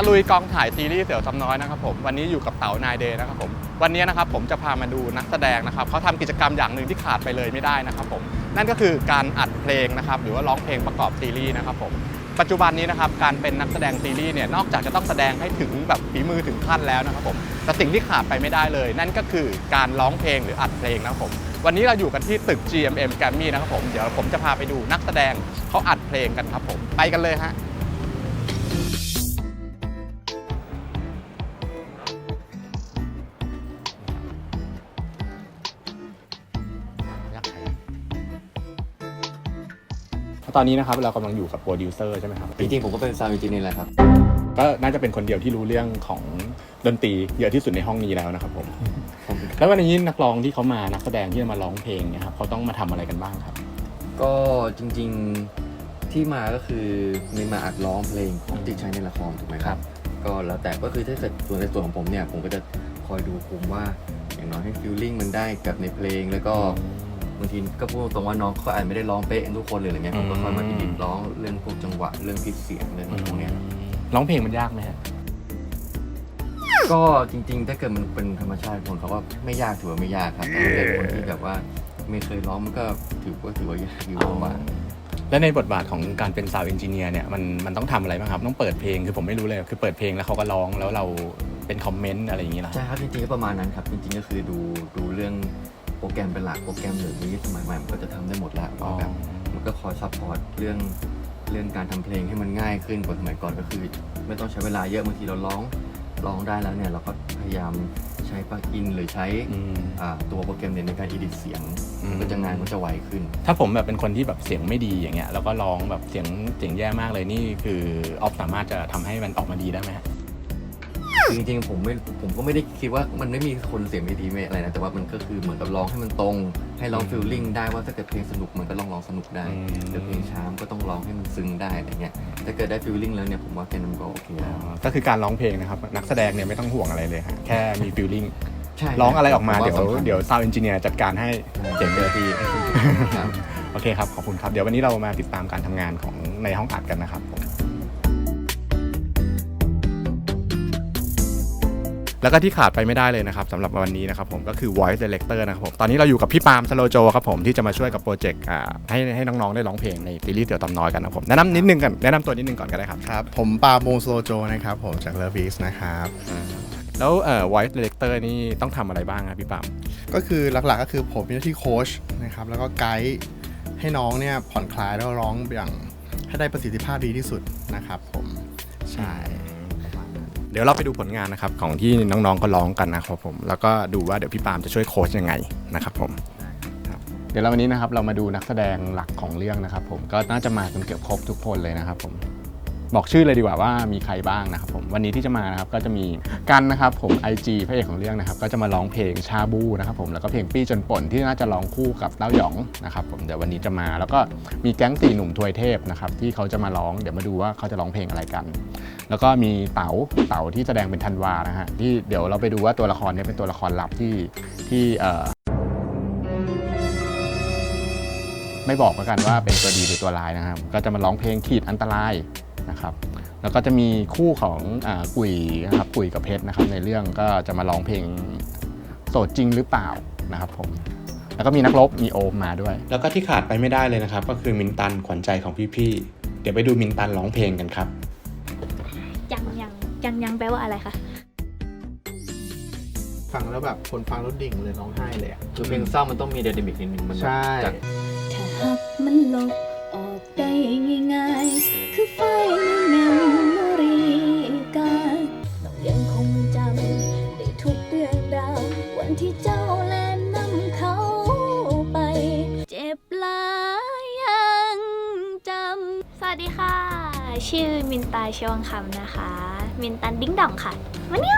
ตะลุยกองถ่ายซีรีส์เสี่ยวซำน้อยนะครับผมวันนี้อยู่กับเต๋านายเดย์นะครับผมวันนี้นะครับผมจะพามาดูนักแสดงนะครับเขาทำกิจกรรมอย่างหนึ่งที่ขาดไปเลยไม่ได้นะครับผมนั่นก็คือการอัดเพลงนะครับหรือว่าร้องเพลงประกอบซีรีส์นะครับผมปัจจุบันนี้นะครับการเป็นนักแสดงซีรีส์เนี่ยนอกจากจะต้องแสดงให้ถึงแบบฝีมือถึงขั้นแล้วนะครับผมแต่สิ่งที่ขาดไปไม่ได้เลย นั่นก็คือการร้องเพลงหรืออัดเพลงนะครับผมวันนี้เราอยู่กันที่ตึก GMM g r a m m y นะครับผมเดี๋ยวผมจะพาไปดูนักแสดงเขาอัดเพลงกันครับผมไปกันเลยฮะ ตอนนี้นะครับเรากำลังอยู่กับโปรดิวเซอร์ใช่ไหมครับจริงๆผมก็เป็นซาวด์เอนจิเนียร์แหละครับ ก็น่าจะเป็นคนเดียวที่รู้เรื่องของดนตรีเยอะที่สุดในห้องนี้แล้วนะครับผมแล้ววันนี้นักร้องที่เขามานักแสดงที่จะมาร้องเพลงเนี่ยครับเขาต้องมาทำอะไรกันบ้างครับ ก็จริงๆที่มาก็คือมีมาอัดร้องเพลงของที่ใช้ในละครถูกไหมครับ ก็แล้วแต่ก็คือถ้าเกิดส่วนในส่วนของผมเนี่ยผมก็จะคอยดูคุมว่าอย่างน้อยให้ฟิลลิ่งมันได้กับในเพลงแล้วก็ บางทีก็พูดตรงว่าน้องเขาอาจไม่ได้ร้องเป๊ะทุกคนเลยอะไรเงี้ยผมก็คอยมาอินร้องเรื่องพวกจังหวะเรื่องพิเสียงเรื่องพวกเนี้ยร้องเพลงมันยากไหมฮะก็จริง ๆ ถ้าเกิดมันเป็นธรรมชาติคนเขาว่าไม่ยากถือว่าไม่ยากครับแต่ถ้าเกิดคนที่แบบว่าไม่เคยร้องมันก็ถือว่าถือว่ายากอยู่ประมาณและในบทบาทของการเป็นสาวเอนจิเนียร์เนี่ยมันมันต้องทำอะไรบ้างครับ ต้องเปิดเพลงคือผมไม่รู้เลยคือเปิดเพลงแล้วเขาก็ร้องแล้วเราเป็นคอมเมนต์อะไรอย่างนี้เหรอใช่ครับจริงๆก็ประมาณนั้นครับ จริงๆก็คือดูดูเรื่อง โปรแกรมเป็นหลักโปรแกรมเดี๋ยวนี้สมัยใหม่มันก็จะทำได้หมดแล้วอ๋อว่าแบบมันก็คอยซัพพอร์ตเรื่องเรื่องการทำเพลงให้มันง่ายขึ้นกว่าสมัยก่อนก็คือ ไม่ต้องใช้เวลาเยอะบางทีเราร้องร้องได้แล้วเนี่ยเราก็พยายามใช้ปลั๊กอินหรือใช้อืม อ่าตัวโปรแกรมเนี่ยในการอีดิทเสียงอืม ก็จะงานมันจะไวขึ้น ถ้าผมแบบเป็นคนที่แบบเสียงไม่ดีอย่างเงี้ยแล้วก็ร้องแบบเสียงเสียงแย่มากเลยนี่คือออฟสามารถจะทำให้มันออกมาดีได้ไหมฮะ จริงๆผมไม่ผมก็ไม่ได้คิดว่ามันไม่มีคนเสียงไม่ดีไม่อะไรนะแต่ว่ามันก็คือเหมือนกับร้องให้มันตรง ให้ร้องอืมฟิลลิ่งได้ว่าถ้าเกิดเพลงสนุกมันก็ลองร้องสนุกได้อืมแต่เพลงช้ามันก็ต้องร้องให้มันซึ้งได้อะไรเงี้ยถ้าเกิดได้ฟิลลิ่งแล้วเนี่ยผมว่าแค่นั้นก็โอเคแล้ว ก็คือการร้องเพลงนะครับนักแสดงเนี่ยไม่ต้องห่วงอะไรเลยฮะแค่มีฟีลลิ่งใช่ร้องอะไรออกมาผเดี๋ยวสำคัญเดี๋ยวซาวเอนจิเนียร์จัดการให้เจ๋งเลยทีครับ โอเคครับ ขอบคุณครับ เดี๋ยววันนี้เรามาติดตามการทำงานของในห้องอัดกันนะครับผม แล้วก็ที่ขาดไปไม่ได้เลยนะครับสำหรับวันนี้นะครับผมก็คือ voice director นะครับผมตอนนี้เราอยู่กับพี่ปาล์มสโลโจครับผมที่จะมาช่วยกับโปรเจกต์อ่าให้ให้น้องๆได้ร้องเพลงในซีรีส์เตี่ยวตำน้อยกันนะครับผมแนะนำนิดนึงกันแนะนำตัวนิดนึงก่อนก็ได้ครับครับ ผมปาโมโซโจนะครับผมจากเลวิสนะครับ แล้วเอ่อ voice director นี่ต้องทำอะไรบ้างครับพี่ปาล์มก็คือหลักๆก็คือผมมีหน้าที่โค้ชนะครับแล้วก็ไกด์ให้น้องเนี่ยผ่อนคลายแล้วร้องอย่างให้ได้ประสิทธิภาพดีที่สุดนะครับผมใช่ เดี๋ยวเราไปดูผลงานนะครับของที่น้องๆก็ร้องกันนะครับผมแล้วก็ดูว่าเดี๋ยวพี่ปาล์มจะช่วยโค้ชยังไงนะครับผมเดี๋ยวเราวันนี้นะครับเรามาดูนักแสดงหลักของเรื่องนะครับผมก็น่าจะมาจนเกือบครบทุกคนเลยนะครับผม บอกชื่อเลยดีกว่าว่ามีใครบ้างนะครับผมวันนี้ที่จะมานะครับก็จะมีกันนะครับผม IG พระเอกของเรื่องนะครับก็จะมาร้องเพลงชาบูนะครับผมแล้วก็เพลงปี้จนป่นที่น่าจะร้องคู่กับเต้าหยองนะครับผมเดี๋ยววันนี้จะมาแล้วก็มีแก๊งสี่หนุ่มทวยเทพนะครับที่เขาจะมาร้องเดี๋ยวมาดูว่าเขาจะร้องเพลงอะไรกัน แล้วก็มีเต๋าเต๋าที่แสดงเป็นธันวานะฮะที่เดี๋ยวเราไปดูว่าตัวละครนี้เป็นตัวละครลับที่ที่เอ่อไม่บอกแล้วกันว่าเป็นตัวดีหรือตัวร้ายนะครับ ก็จะมาร้องเพลงขีดอันตราย นะครับแล้วก็จะมีคู่ของอ่ากุยนะครับกุยกับเพชรนะครับในเรื่องก็จะมาร้องเพลงโสดจริงหรือเปล่านะครับผมแล้วก็มีนักรบมีโอมมาด้วย แล้วก็ที่ขาดไปไม่ได้เลยนะครับ ก็คือมินตันขวัญใจของพี่ๆเดี๋ยวไปดูมินตันร้องเพลงกันครับยังยังยังยังแปลว่าอะไรคะฟังแล้วแบบคนฟังแล้วดิ่งเลยร้องไห้เลยอะคือเพลงเศร้ามันต้องมีเดดิมิกนิดนึงมันแบบใช่จากถ้าหากมันลบ ออกได้ง่ายๆ คือไฟในเมมโมรีการต้องยังคงจำได้ทุกเรื่องราว วันที่เจ้าแลนนำเขาไป เจ็บหลายยังจำ สวัสดีค่ะ ชื่อมินตาชวงคำนะคะ มินตันดิ้งดองค่ะวันนี้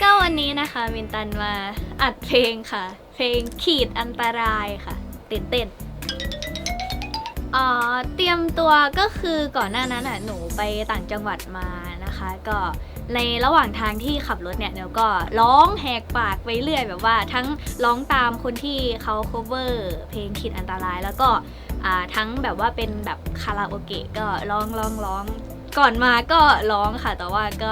ก็วันนี้นะคะมินตันมาอัดเพลงค่ะ เพลงขีดอันตรายค่ะตื่นเต้น อ๋อเตรียมตัวก็คือก่อนหน้านั้นอะหนูไปต่างจังหวัดมานะคะ ก็ในระหว่างทางที่ขับรถเนี่ยเดี๋ยวก็ร้องแหกปากไปเรื่อยแบบว่า ทั้งร้องตามคนที่เขา cover เพลงขีดอันตราย แล้วก็อ่าทั้งแบบว่าเป็นแบบคาราโอเกะก็ร้องร้องร้องก่อนมาก็ร้องค่ะ แต่ว่าก็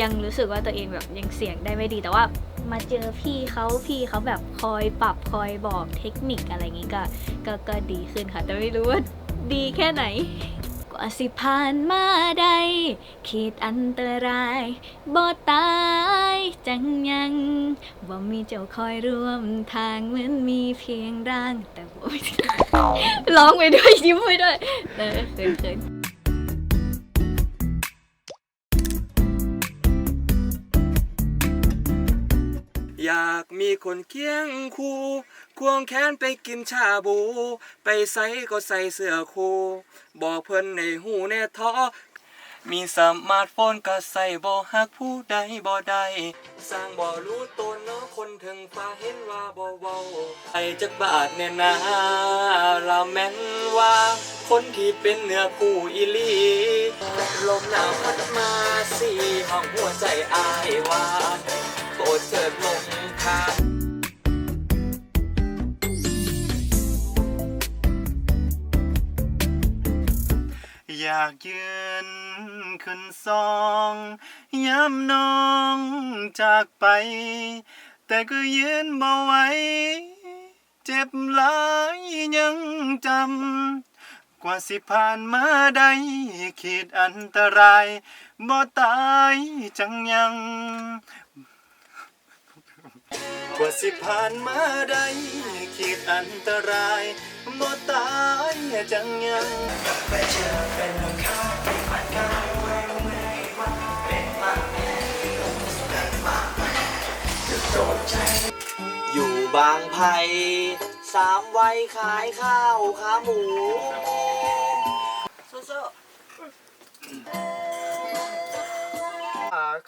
ยังรู้สึกว่าตัวเองแบบยังเสียงได้ไม่ดีแต่ว่า มาเจอพี่เขาพี่เขาแบบคอยปรับคอยบอกเทคนิคอะไรอย่างงี้ก็ก็ก็ดีขึ้นค่ะ แต่ไม่รู้ว่าดีแค่ไหน กว่าสิผ่านมาได้ขีดอันตรายบ่ตายจังยังบ่มีเจ้าคอยร่วมทางเหมือนมีเพียงร่างแต่บ่มีร้องไปด้วยยิ้มไปด้วยเออเขินเอยากมีคนเคียงคู่ควงแขนไปกินชาบู ไปใส่ก็ใส่เสื้อคู่บอกเพิ่นในหูแน่ท้อมีสมาร์ทโฟนก็ใส่บ่ฮักผู้ใดบ่ได้สร้างบ่รู้ตนเนาะคนถึงฟ้าเห็นว่าบ่เว้าไอจักบาทเนี่ยนะละแม่นว่า คนที่เป็นเนื้อคู่อีลีลมหนาวพัดมาสี่ห้องหัวใจอายว่าโปรดเถิดลงทาง อยากยืนขึ้นซองย้ำน้องจากไป แต่ก็ยืนบ่ไหวเจ็บหลายยังจำ กว่าสิผ่านมาได้ขีดอันตรายบ่ตายจังยัง กว่าสิผ่านมาได้ขีดอันตรายบ่ตายจังยังอยู่บางไผ่สามวัยขายข้าวขาหมู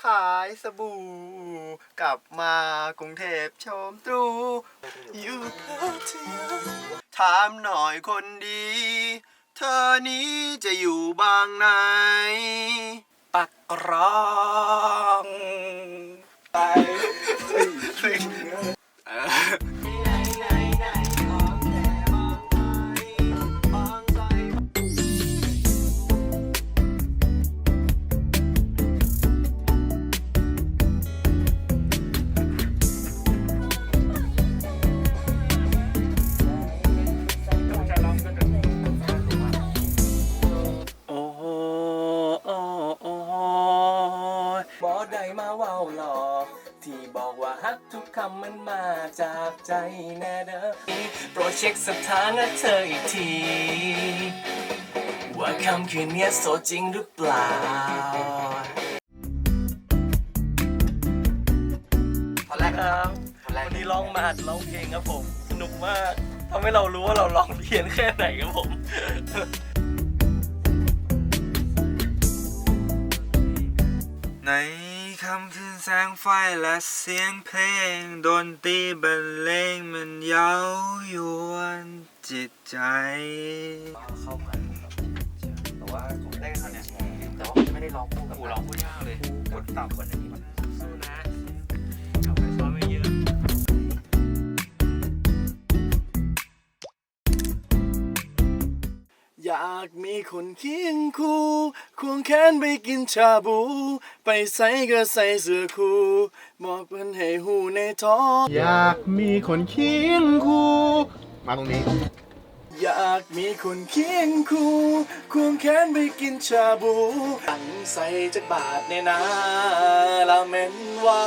ขายสบู่ กลับมากรุงเทพชมตรู อยู่พัทยาถามหน่อยคนดี เธอนี้จะอยู่บางไหนปักรอ ทุกคำมันมาจากใจแน่เด้อโปรดเช็คสถานะเธออีกที ว่าคำคืนนี้โสดจริงหรือเปล่า ตอนแรกครับวันนี้ร้องมาดร้องเพลงครับผม สนุกมากทำให้เรารู้ว่าเราร้องเพี้ยนแค่ไหนครับผม ในคำคืน แสงไฟและเสียงเพลงดนตรีบรรเลงมันเย้ายวนจิตใจ เข้ามาแต่ว่าผมได้ค่ะเนี่ยแต่ว่ามันจะไม่ได้ร้องคู่กับร้องคู่ยากเลยกดต่ำกว่านี้ากมีคนเคียงคู่ ควงแขนไปกินชาบู ไปใส่ก็ใส่เสื้อคู่บอกเพิ่นให้หูในท้องอยากมีคนเคียงคู่ มาตรงนี้ อยากมีคนเคียงคู่ ควงแขนไปกินชาบูตั้งใส่จักบาทเนี่ยนะละแม่นว่า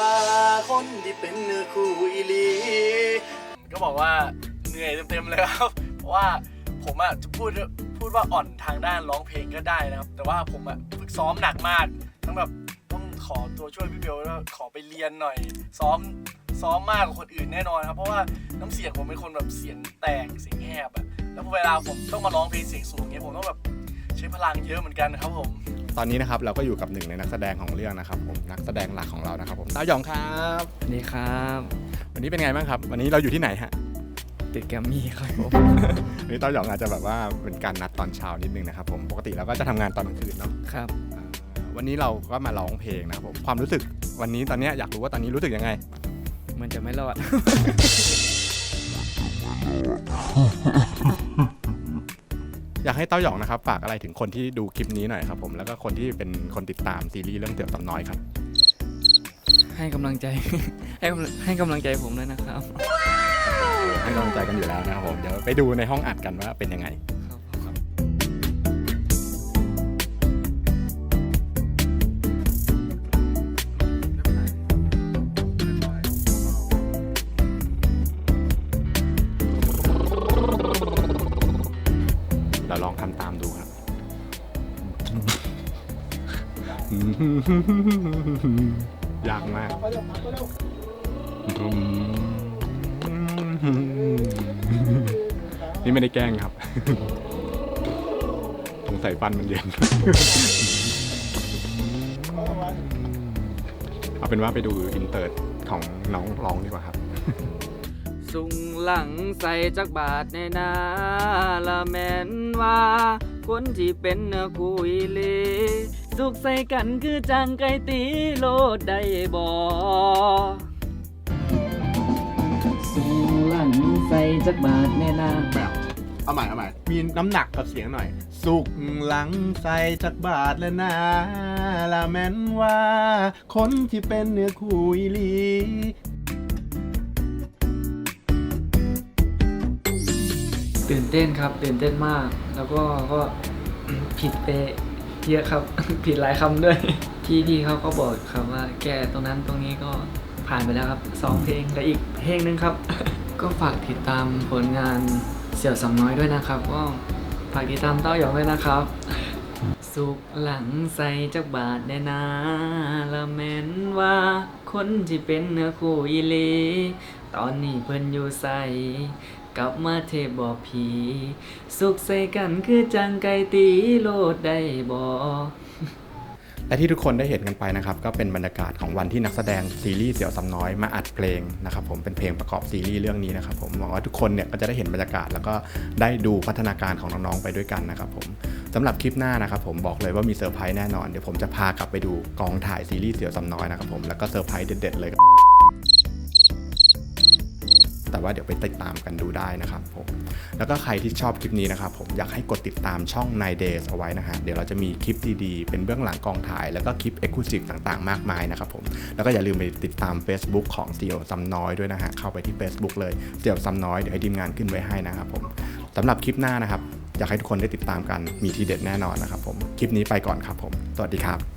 คนที่เป็นเนื้อคู่อีหลี ก็บอกว่าเหนื่อยเต็มๆเลยครับเพราะว่าผมอะจะพูดพูด ว่าอ่อนทางด้านร้องเพลงก็ได้นะครับ แต่ว่าผมอะฝึกซ้อมหนักมาก ทั้งแบบต้องขอตัวช่วยพี่เบลแล้วขอไปเรียนหน่อย ซ้อมซ้อมมากกว่าคนอื่นแน่นอนครับ เพราะว่าน้ำเสียงผมเป็นคนแบบเสียงแตกเสียงแหบอะแล้วพอเวลาผมต้องมาร้องเพลงเสียงสูงเงี้ยผมต้องแบบใช้พลังเยอะเหมือนกันนะครับผมตอนนี้นะครับเราก็อยู่กับหนึ่งในนักแสดงของเรื่องนะครับผมนักแสดงหลักของเรานะครับผมเต้าหยองครับนี่ครับ วันนี้เป็นไงบ้างครับ วันนี้เราอยู่ที่ไหนฮะ ติดแกรมมี่ครับผมวันนี้เต้าหยองอาจจะแบบว่าเป็นการนัดตอนเช้านิดนึงนะครับผมปกติเราก็จะทำงานตอนกลางคืนเนาะครับ อ่าวันนี้เราก็มาร้องเพลงนะครับผมความรู้สึกวันนี้ตอนเนี้ยอยากรู้ว่าตอนนี้รู้สึกยังไง มันจะไม่รอดออยากให้เต้าหยองนะครับฝากอะไรถึงคนที่ดูคลิปนี้หน่อยครับผมแล้วก็คนที่เป็นคนติดตามซีรีส์เรื่องเตี่ยวตำน้อยครับให้กำลังใจ ให้กำลังให้กำลังใจผมด้วยนะครับ ให้กำลังใจกันอยู่แล้วนะครับผมเดี๋ยวไปดูในห้องอัดกันว่าเป็นยังไงครับเราลองทำตามดูครับ ยากมาก นี่ไม่ได้แกล้งครับสงสัยฟันมันเย็น เอาเป็นว่าไปดูอินเตอร์ของน้องร้องดีกว่าครับ สุงหลังใส่จักบาทในนาละแมนว่า คนที่เป็นเนื้อคุยเลสุขใส่กันคือจังไก่ตีโลดได้บ่สุงห ลังใส่จักบาทในนาเอาใหม่เอาใหม่มีน้ำหนักกับเสียงหน่อย สุกหลังใส่จากบาทแล้วนะละแม่นว่า คนที่เป็นเนื้อคู่อีหลีตื่นเต้นครับตื่นเต้นมาก แล้วก็ก็ผิดไปเยอะครับ ผิดหลายคำด้วยพี่พี่เขาก็บอกครับว่าแกตรงนั้นตรงนี้ก็ผ่านไปแล้วครับสองเพลงและอีกเพลงหนึงครับ ก็ฝากติดตามผลงานเสี่ยวสำน้อยด้วยนะครับก็ฝากติดตามเต้าหยองด้วยนะครับ สุกหลังใส่จักบาทแน่นาละแม่นว่าคนที่เป็นเนื้อคู่อีหลีตอนนี้เพิ่นอยู่ใส่กลับมาเทบอผี สุขใส่กันคือจังไก่ตีโลดได้บ่ และที่ทุกคนได้เห็นกันไปนะครับก็เป็นบรรยากาศของวันที่นักแสดงซีรีส์เสี่ยวซำน้อยมาอัดเพลงนะครับผมเป็นเพลงประกอบซีรีส์เรื่องนี้นะครับผมหวังว่าทุกคนเนี่ยก็จะได้เห็นบรรยากาศ แล้วก็ได้ดูพัฒนาการของน้องๆไปด้วยกันนะครับผมสำหรับคลิปหน้านะครับผมบอกเลยว่ามีเซอร์ไพรส์แน่นอนเดี๋ยวผมจะพากลับไปดูกองถ่ายซีรีส์เสี่ยวซำน้อยนะครับผมแล้วก็เซอร์ไพรส์เด็ดๆเลย แต่ว่าเดี๋ยวไปติดตามกันดูได้นะครับผมแล้วก็ใครที่ชอบคลิปนี้นะครับผมอยากให้กดติดตามช่อง n i Days เอาไว้นะฮะเดี๋ยวเราจะมีคลิปดีๆ เป็นเบื้องหลังกองถ่าย แล้วก็คลิป e x c l u s i v e ต่างๆ มากมายนะครับผมแล้วก็อย่าลืมไปติดตาม Facebook ของเสี่ยวซ้ำน้อยด้วยนะฮะเข้าไปที่ Facebook เลยเสี่ยวซ้ำน้อยเดี๋ยวให้ทีมงานขึ้นไว้ให้นะครับผมสำหรับคลิปหน้านะครับอยากให้ทุกคนได้ติดตามกันมีทีเด็ดแน่นอนนะครับผมคลิปนี้ไปก่อนครับผมสวัสดีครับ